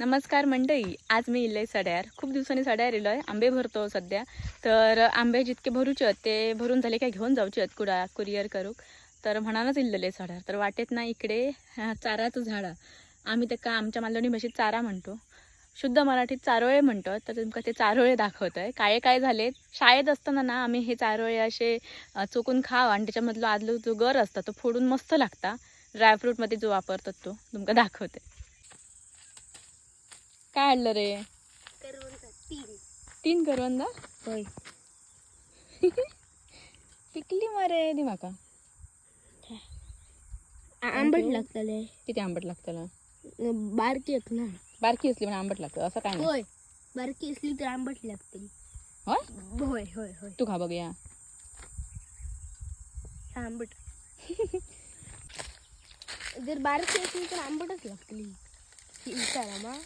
नमस्कार मंडळी आज मी इल्लय सड्यार. खूप दिवसांनी सड्यार इलोय आंबे भरतो सध्या. तर आंबे जितके भरूचे आहेत ते भरून झाले काय घेऊन जाऊचे आहेत कुडा कुरिअर करूक तर म्हणानच इल्लेले सड्यार तर वाटेत ना इकडे चाराचं झाड. आम्ही त्या आमच्या मालवणी भाषेत चारा म्हणतो. शुद्ध मराठीत चारोळे म्हणतो तर तुमका ते चारोळे दाखवत आहे काय काय झाले? शाळेत असताना ना आम्ही हे चारोळे असे चोकून खाव आणि त्याच्यामधलो आदलो जो गर असता तो फोडून मस्त लागता. ड्रायफ्रूटमध्ये जो वापरतात तो तुमका दाखवते काय आणलं रे? तीन. तीन करवंदा? होय. पिकली मारे दी माका आंबट लागतले किती आंबट लागतं बारकी आहेत ना. बारकी असली पण आंबट लागतं असं काय नाही. होय. बारकी असली तर आंबट लागतील होय? होय होय होय. तू खा बघूया आंबट. जर बारकी असली तर आंबटच लागतील. विचारा मा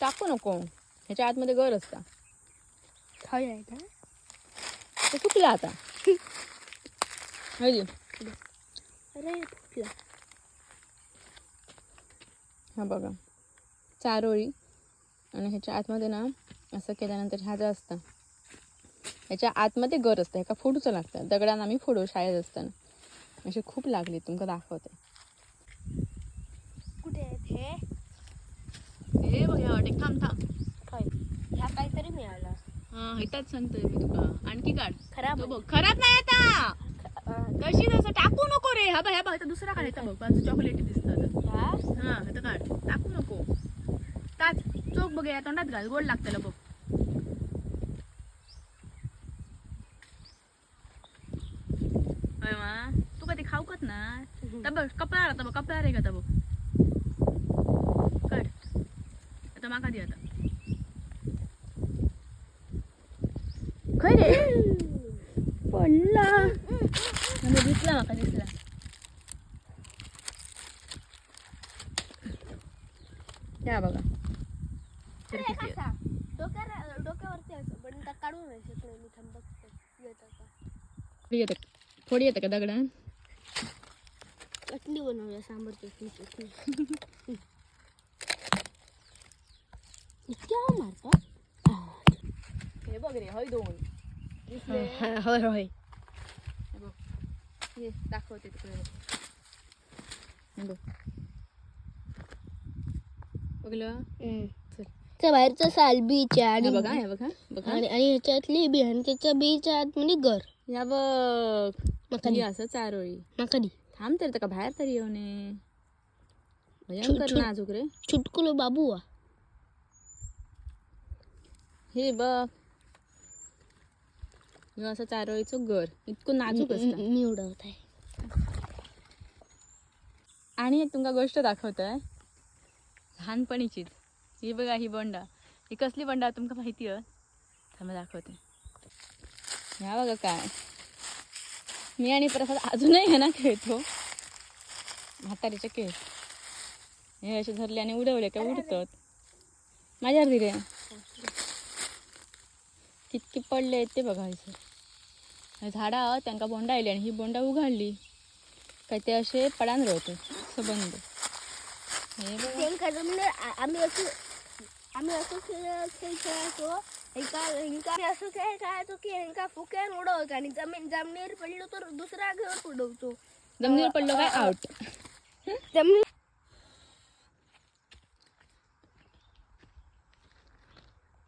टाकू नको. ह्याच्या आतमध्ये गर असता. खाय आहे का? ते सुकलं आता? अरे फुटला. हा बघा. चारोळी. आणि ह्याच्या आतमध्ये ना असं केल्यानंतर ह्या ज्या असतं ह्याच्या आतमध्ये गर असतं. एका फोडूचं लागतं. दगडानं आम्ही फोडू शाळेत असताना. अशी खूप लागली तुमका दाखवते. कुठे आहेत हे? हे बघा वाटे. थांब थांब. काय ह्या काहीतरी मिळाला. हा इथंच सांगतोय मी तुका आणखी काढ. खराब तो बघ खराब नाही आता. तशी तसं टाकू नको रे. हा बघ ह्या बघ दुसरा काढायचा बघ बाजू चॉकलेटी दिसतं ह्या? हा इथं काढ. टाकू नको. टाच चोख बघ या तोंडात घाल. गोड लागतं बघ. होय मा तू कधी खाऊकत ना तर बघ कपडा आता बघ कपडा रे का बघ काढ आता माका दे आता. खय रे? पडला. म्हणजे दिसला माका दिसला. त्या बघा. तर किती डोक्यावरती असं पण काढून नाही शकलो मी थांबत येत थोडी येतं थोडी येतं का दगडा चटणी बनवूया सांबर चटणी चटणी. इतक्या मारता? हे बघ रे हय दोन. दिसले. होय होय. हे बघ. दाखवते तिकडे. हे बघ. बघलं? बाहेरचा साल बीच्या आणि हे बघा हे बघा बघा. आणि आणि ह्याच्यातली बी आणि त्याच्या बीच्या आत म्हणजे घर. या बघ. मकानी. ही असं चारोळी. माकडी थांब तर का बाहेर तरी येऊ नये भयंकर छुट. नाजूक रे. चुटकुलो बाबू आ. हे बघ. हे असं चारोळीचं घर. इतकं नाजूक असतं. मी उडवत आहे आणि एक तुमका गोष्ट दाखवतोय. लहानपणीचीच. ही बघा ही बोंडा. ही कसली बोंडा तुमका माहिती आहे? थांबा दाखवते. ह्या बघा काय. मी आणि प्रसाद अजूनही हे ना खेळतो. म्हातारीचे केस हे असे धरले आणि उडवले का उडतात. माझ्यावर दिले. कितकी पडले आहेत ते बघा हे झाडा त्यांका बोंडा आली आणि ही बोंडा उघडली. काय ते असे पडान हे जमलं आ- आम्ही असं आम्ही असं खेळ खेळ खेळायचो एका एका आम्ही असं खेळ खेळायचो की एका फुक्यान उडवायचं आणि जमीन जमिनीवर पडलो तर दुसरा घेऊन उडवतो जमिनीवर पडलो काय? आउट जमिनी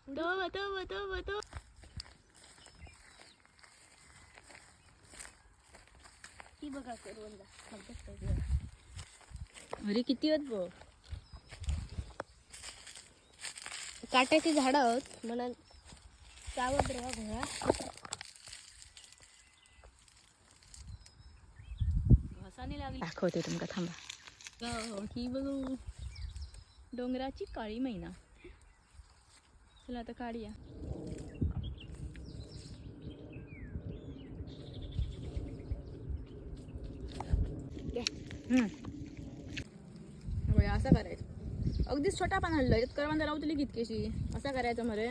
तो तो तो तो बघा करवंदा अरे किती आहेत बघ? काट्याची झाडं आहोत. म्हणा सावध राहा घसाने लागली. दाखवते तुमका थांबा. हो, ही बघू. डोंगराची काळी मैना. चला आता काढूया हम्म. हे बघा, असं करायचं. अगदीच छोटा पान हल्लं करवंदा लावतली कितकीशी असं करायचं मरे.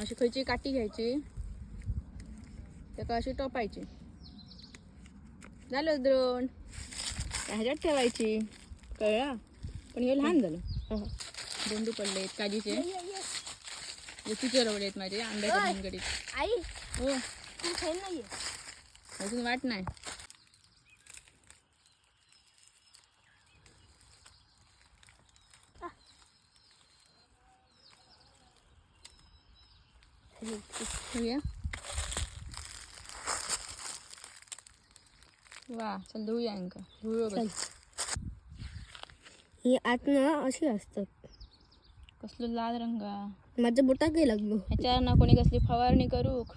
अशी खयची काठी घ्यायची. त्याका अशी टोपायची. झालं द्रोण. ह्याच्यात ठेवायची. कळला? पण हे लहान झालं. हो. बोंडू पडलेत काजीचे. उशीचे रवडे आहेत माझे आंब्याच्या आई. हो. अजून वाट नाही. वा चल अंका. ही आतनं अशी असतात कसलो लाल रंगा माझ्या बोटात काही लागलो. ह्याच्यावर ना कोणी कसली फवारणी करूक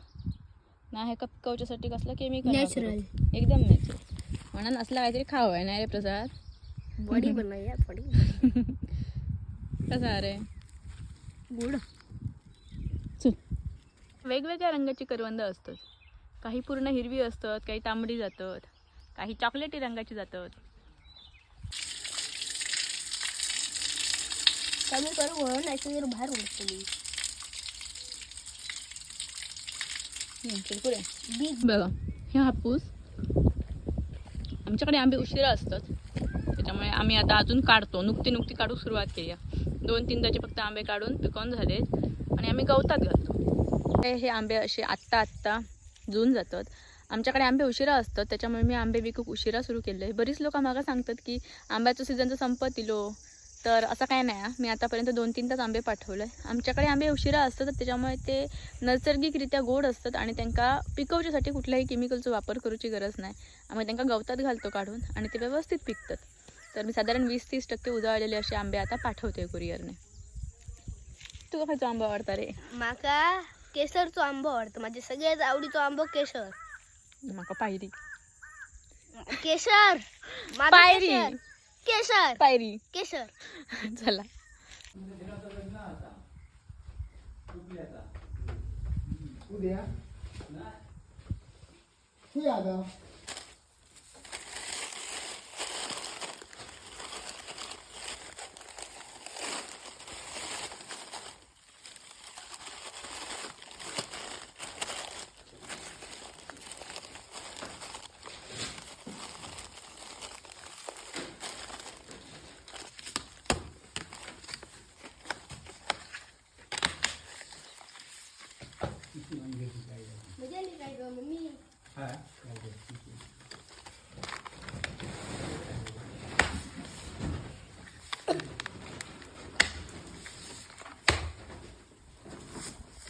ना हे कपकवच्यासाठी कसलं केमिकल Natural. एकदम नॅचरल म्हणून असला काहीतरी खावं आहे नाही रे प्रसाद? बॉडी बनवाया बॉडी कसा रे. गुड. वेगवेगळ्या रंगाची करवंद असतात. काही पूर्ण हिरवी असतात काही तांबडी जातात काही चॉकलेटी रंगाची जातात. कमी करू नाही तर बाहेर उडतली पुढे बघा हे हापूस. आमच्याकडे आंबे उशिरा असतात. त्याच्यामुळे आम्ही आता अजून काढतो. नुकती नुकती काढूक सुरुवात केली. दोन तीन त्याचे फक्त आंबे काढून पिकवून झाले आणि आम्ही गवतात घालतो. हे हे आंबे असे आत्ता आत्ता जून जातात. आमच्याकडे आंबे उशिरा असतात त्याच्यामुळे मी आंबे विकूक उशिरा सुरू केले. आहे बरीच लोक मागं सांगतात की आंब्याचं सीझनचं संपत इलो. तर असं काय नाही मी आतापर्यंत दोन तीन तास आंबे पाठवलं आहे आमच्याकडे आंबे उशिरा असतात त्याच्यामुळे ते नैसर्गिकरित्या गोड असतात आणि त्यांका पिकवच्यासाठी कुठल्याही केमिकलचा वापर करूची गरज नाही. आम्ही त्यांना गवतात घालतो काढून आणि ते व्यवस्थित पिकतात. तर मी साधारण वीस तीस टक्के उजळलेले असे आंबे आता पाठवते कुरिअरने तुका खायचा आंबा आवडता रे? माका केसरचो आंबो आवडतो. माझे सगळ्यात आवडीचो आंबो केशर. माका पायरी. केशर. माझा पायरी. केशर. केशर. पायरी. केशर. चला. उद्या. हे 没见你摘过玉米。哎，对对，谢谢。